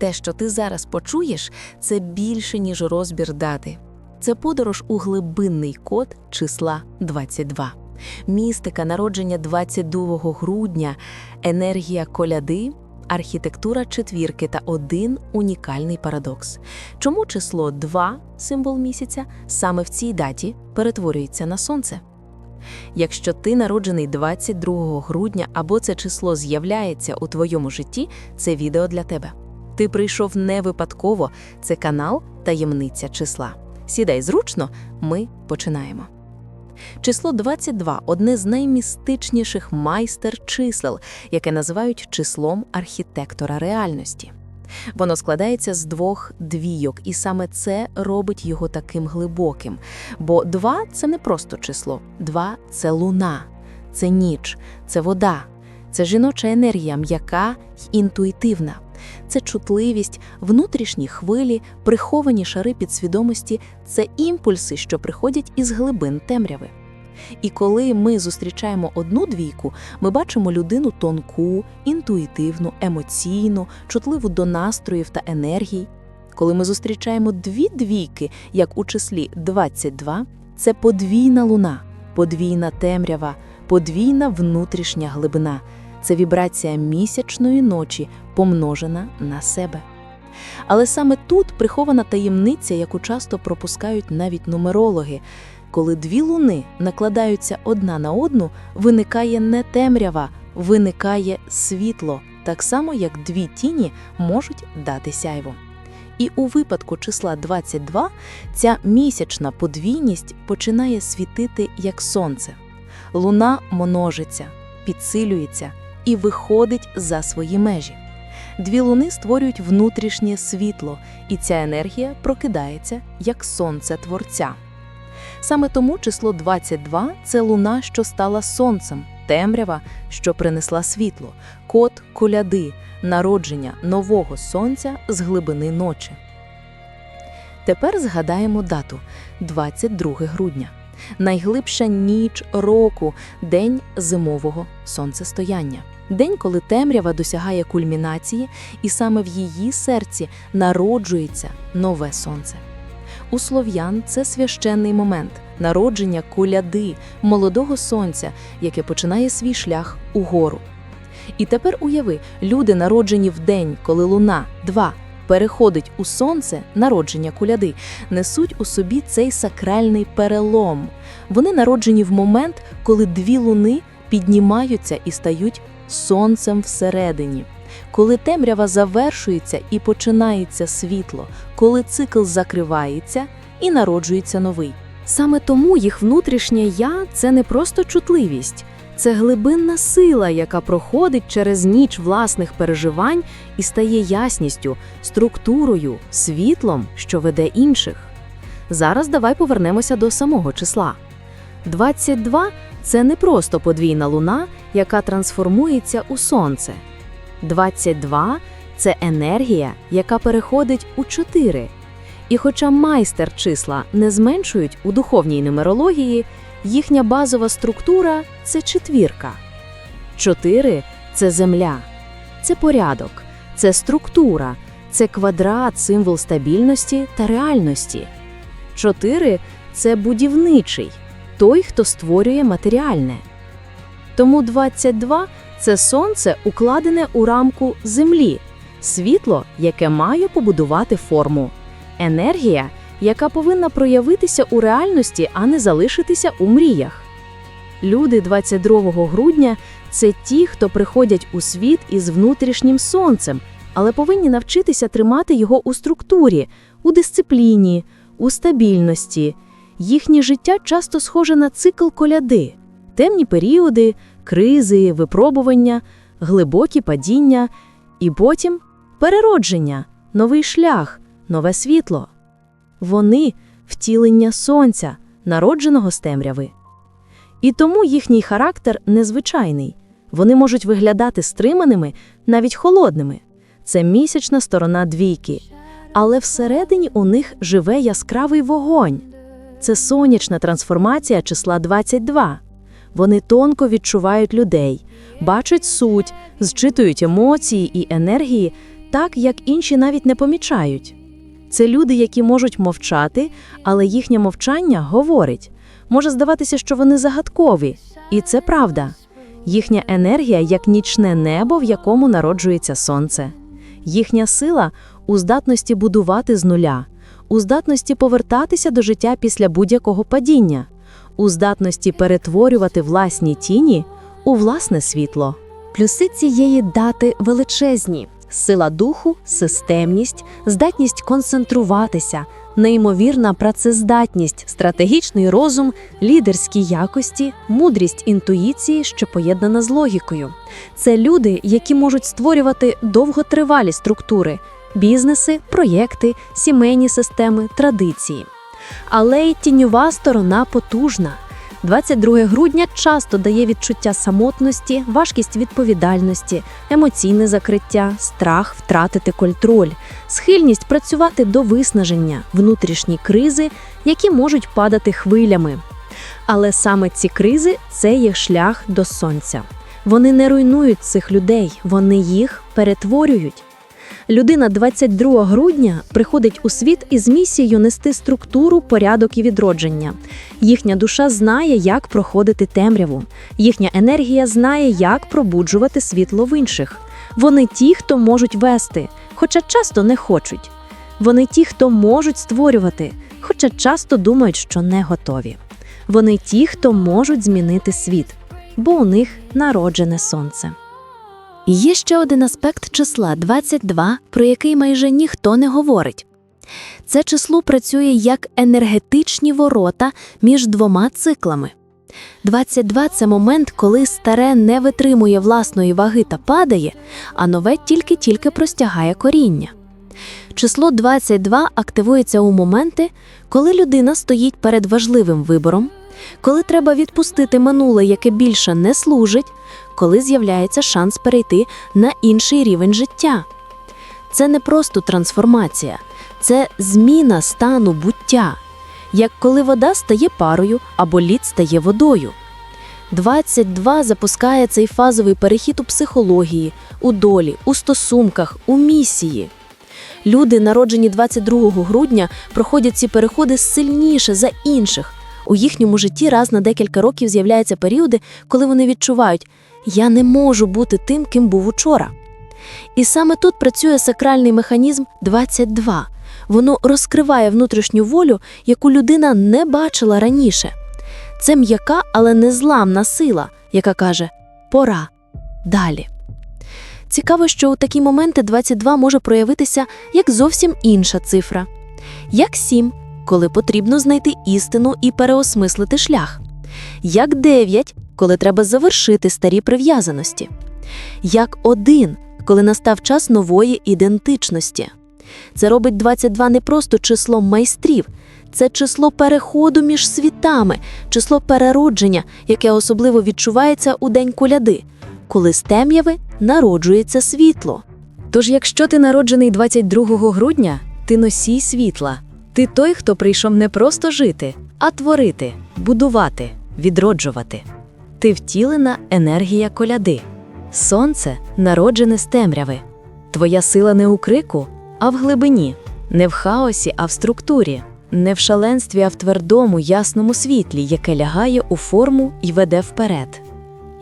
Те, що ти зараз почуєш, це більше, ніж розбір дати. Це подорож у глибинний код числа 22. Містика народження 22 грудня, енергія коляди, архітектура четвірки та один унікальний парадокс. Чому число 2, символ місяця, саме в цій даті перетворюється на сонце? Якщо ти народжений 22 грудня або це число з'являється у твоєму житті, це відео для тебе. Ти прийшов не випадково, це канал Таємниця числа. Сідай зручно, ми починаємо. Число 22 – одне з наймістичніших майстер-чисел, яке називають числом архітектора реальності. Воно складається з двох двійок, і саме це робить його таким глибоким. Бо два це не просто число, два це луна, це ніч, це вода, це жіноча енергія, м'яка й інтуїтивна. Це чутливість, внутрішні хвилі, приховані шари підсвідомості це імпульси, що приходять із глибин темряви. І коли ми зустрічаємо одну двійку, ми бачимо людину тонку, інтуїтивну, емоційну, чутливу до настроїв та енергій. Коли ми зустрічаємо дві двійки, як у числі 22, це подвійна луна, подвійна темрява, подвійна внутрішня глибина. Це вібрація місячної ночі, помножена на себе. Але саме тут прихована таємниця, яку часто пропускають навіть нумерологи. Коли дві луни накладаються одна на одну, виникає не темрява, виникає світло, так само як дві тіні можуть дати сяйво. І у випадку числа 22 ця місячна подвійність починає світити як сонце. Луна множиться, підсилюється і виходить за свої межі. Дві луни створюють внутрішнє світло, і ця енергія прокидається як сонце творця. Саме тому число 22 – це луна, що стала сонцем, темрява, що принесла світло, код коляди, народження нового сонця з глибини ночі. Тепер згадаємо дату 22 грудня. Найглибша ніч року, день зимового сонцестояння. День, коли темрява досягає кульмінації, і саме в її серці народжується нове сонце. У слов'ян це священний момент народження коляди, молодого сонця, яке починає свій шлях угору. І тепер уяви, люди, народжені в день, коли луна 2 переходить у сонце, народження куляди, несуть у собі цей сакральний перелом. Вони народжені в момент, коли дві луни піднімаються і стають сонцем всередині. Коли темрява завершується і починається світло, коли цикл закривається і народжується новий. Саме тому їх внутрішнє я це не просто чутливість, це глибинна сила, яка проходить через ніч власних переживань і стає ясністю, структурою, світлом, що веде інших. Зараз давай повернемося до самого числа. 22 – це не просто подвійна луна, яка трансформується у сонце. 22 – це енергія, яка переходить у 4. І хоча майстер числа не зменшують у духовній нумерології, їхня базова структура це четвірка. 4 – це земля, це порядок, це структура, це квадрат, символ стабільності та реальності. 4 – це будівничий, той, хто створює матеріальне. Тому 22 – це сонце, укладене у рамку землі, світло, яке має побудувати форму, енергія, яка повинна проявитися у реальності, а не залишитися у мріях. Люди 22 грудня це ті, хто приходять у світ із внутрішнім сонцем, але повинні навчитися тримати його у структурі, у дисципліні, у стабільності. Їхнє життя часто схоже на цикл коляди, темні періоди, кризи, випробування, глибокі падіння, і потім переродження, новий шлях, нове світло. Вони втілення сонця, народженого з темряви. І тому їхній характер незвичайний. Вони можуть виглядати стриманими, навіть холодними. Це місячна сторона двійки. Але всередині у них живе яскравий вогонь. Це сонячна трансформація числа 22. Вони тонко відчувають людей, бачать суть, зчитують емоції і енергії так, як інші навіть не помічають. Це люди, які можуть мовчати, але їхнє мовчання говорить. Може здаватися, що вони загадкові, і це правда. Їхня енергія як нічне небо, в якому народжується сонце. Їхня сила у здатності будувати з нуля, у здатності повертатися до життя після будь-якого падіння, у здатності перетворювати власні тіні у власне світло. Плюси цієї дати величезні: сила духу, системність, здатність концентруватися, неймовірна працездатність, стратегічний розум, лідерські якості, мудрість інтуїції, що поєднана з логікою. Це люди, які можуть створювати довготривалі структури, бізнеси, проєкти, сімейні системи, традиції. Але й тіньова сторона потужна. 22 грудня часто дає відчуття самотності, важкість відповідальності, емоційне закриття, страх втратити контроль, схильність працювати до виснаження, внутрішні кризи, які можуть падати хвилями. Але саме ці кризи це їх шлях до сонця. Вони не руйнують цих людей, вони їх перетворюють. Людина 22 грудня приходить у світ із місією нести структуру, порядок і відродження. Їхня душа знає, як проходити темряву. Їхня енергія знає, як пробуджувати світло в інших. Вони ті, хто можуть вести, хоча часто не хочуть. Вони ті, хто можуть створювати, хоча часто думають, що не готові. Вони ті, хто можуть змінити світ, бо у них народжене сонце. Є ще один аспект числа 22, про який майже ніхто не говорить. Це число працює як енергетичні ворота між двома циклами. 22 – це момент, коли старе не витримує власної ваги та падає, а нове тільки-тільки простягає коріння. Число 22 активується у моменти, коли людина стоїть перед важливим вибором, коли треба відпустити минуле, яке більше не служить, коли з'являється шанс перейти на інший рівень життя. Це не просто трансформація, це зміна стану буття, як коли вода стає парою або лід стає водою. 22 запускає цей фазовий перехід у психології, у долі, у стосунках, у місії. Люди, народжені 22 грудня, проходять ці переходи сильніше за інших. У їхньому житті раз на декілька років з'являються періоди, коли вони відчувають, я не можу бути тим, ким був учора. І саме тут працює сакральний механізм 22. Воно розкриває внутрішню волю, яку людина не бачила раніше. Це м'яка, але незламна сила, яка каже пора далі. Цікаво, що у такі моменти 22 може проявитися як зовсім інша цифра, як 7, коли потрібно знайти істину і переосмислити шлях, як 9, коли треба завершити старі прив'язаності, як 1, коли настав час нової ідентичності. Це робить 22 не просто числом майстрів, це число переходу між світами, число переродження, яке особливо відчувається у день коляди, коли з темряви народжується світло. Тож, якщо ти народжений 22 грудня, ти носій світла. Ти той, хто прийшов не просто жити, а творити, будувати, відроджувати. Ти втілена енергія коляди. Сонце народжене з темряви. Твоя сила не у крику, а в глибині, не в хаосі, а в структурі, не в шаленстві, а в твердому, ясному світлі, яке лягає у форму і веде вперед.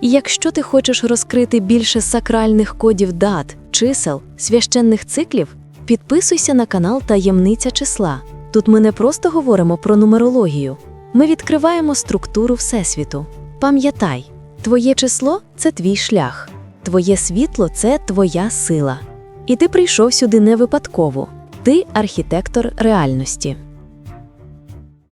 І якщо ти хочеш розкрити більше сакральних кодів дат, чисел, священних циклів, підписуйся на канал Таємниця числа. Тут ми не просто говоримо про нумерологію, ми відкриваємо структуру Всесвіту. Пам'ятай, твоє число це твій шлях, твоє світло це твоя сила. І ти прийшов сюди не випадково. Ти архітектор реальності.